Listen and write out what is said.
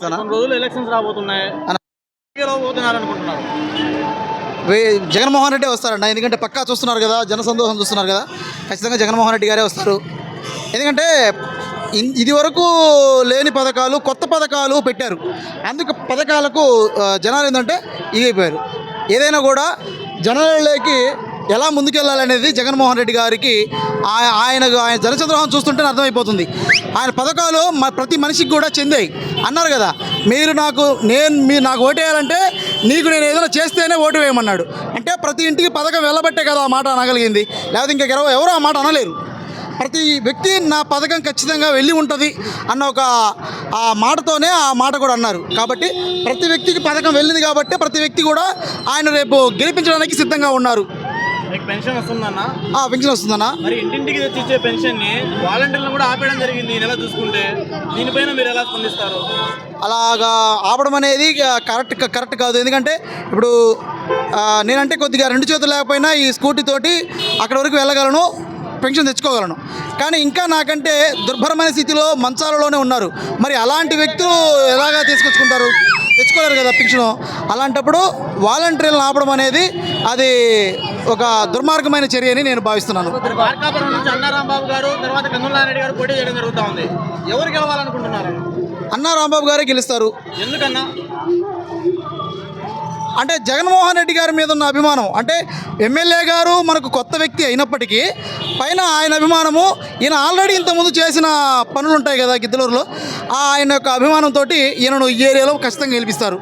కొన్ని రోజులు ఎలక్షన్స్ రాబోతున్నాయి. గెలవబోతున్నారు అనుకుంటున్నారు. వే- జగన్మోహన్ రెడ్డి వస్తారంట ఎందుకంటే పక్కా చూస్తున్నారు కదా జన సందోహం చూస్తున్నారు కదా. ఖచ్చితంగా జగన్మోహన్ రెడ్డి గారే వస్తారు. ఎందుకంటే ఇది వరకు లేని పథకాలు కొత్త పథకాలు పెట్టారు. అందుకు పథకాలకు జనాలు ఏంటంటే ఇదైపోయారు ఏదైనా కూడా జనాలలోకి ఎలా ముందుకెళ్ళాలనేది జగన్మోహన్ రెడ్డి గారికి ఆయన ఆయన జనచంద్రోహం చూస్తుంటే అర్థమైపోతుంది. ఆయన పథకాలు మ- ప్రతి మనిషికి కూడా చెందాయి. అన్నారు కదా మీరు నాకు నేను మీరు నాకు ఓటేయాలంటే నీకు నేను ఏదైనా చేస్తేనే ఓటు వేయమన్నాడు. అంటే ప్రతి ఇంటికి పథకం వెళ్ళబట్టే కదా ఆ మాట అనగలిగింది. లేకపోతే ఇంకా ఎవరు ఆ మాట అనలేరు. ప్రతి వ్యక్తి నా పథకం ఖచ్చితంగా వెళ్ళి ఉంటుంది అన్న ఒక ఆ మాటతోనే ఆ మాట కూడా అన్నారు. కాబట్టి ప్రతి వ్యక్తికి పథకం వెళ్ళింది కాబట్టి ప్రతి వ్యక్తి కూడా ఆయన రేపు గెలిపించడానికి సిద్ధంగా ఉన్నారు. మీకు పెన్షన్ వస్తుందన్న. ఆ పెన్షన్ వస్తుందన్నా. మరి ఇంటింటికి తెచ్చి ఇచ్చే పెన్షన్ని వాలంటీర్లను కూడా ఆపేయడం జరిగింది ఈ నెల చూసుకుంటే. దీనిపైన మీరు ఎలా స్పందిస్తారు? అలాగా ఆపడం అనేది కరెక్ట్ కరెక్ట్ కాదు. ఎందుకంటే ఇప్పుడు నేనంటే కొద్దిగా రెండు చేతులు లేకపోయినా ఈ స్కూటీ తోటి అక్కడ వరకు వెళ్ళగలను. పెన్షన్ తెచ్చుకోగలను. కానీ ఇంకా నాకంటే దుర్భరమైన స్థితిలో మంచాలలోనే ఉన్నారు. మరి అలాంటి వ్యక్తులు ఎలాగా తీసుకొచ్చుకుంటారు? తెచ్చుకోలేరు కదా పెన్షన్ అలాంటప్పుడు వాలంటీర్లను ఆపడం అనేది అది ఒక దుర్మార్గమైన చర్య అని నేను భావిస్తున్నాను. మరి మార్కాపురం నుంచి అన్నారాంబాబు గారు తర్వాత కందులారెడ్డి గారు పోటీ చేయడం జరుగుతూ ఉంది ఎవరు గెలవాలనుకుంటున్నారు? అన్నా రాంబాబు గారే గెలుస్తారు. ఎందుకన్నా? అంటే జగన్మోహన్ రెడ్డి గారి మీద ఉన్న అభిమానం. అంటే ఎమ్మెల్యే గారు మనకు కొత్త వ్యక్తి అయినప్పటికీ పైన ఆయన అభిమానము ఈయన ఆల్రెడీ ఇంతకుముందు చేసిన పనులు ఉంటాయి కదా గిద్దలూరులో ఆయన యొక్క అభిమానంతో ఈయనను ఈ ఏరియాలో ఖచ్చితంగా గెలిపిస్తారు.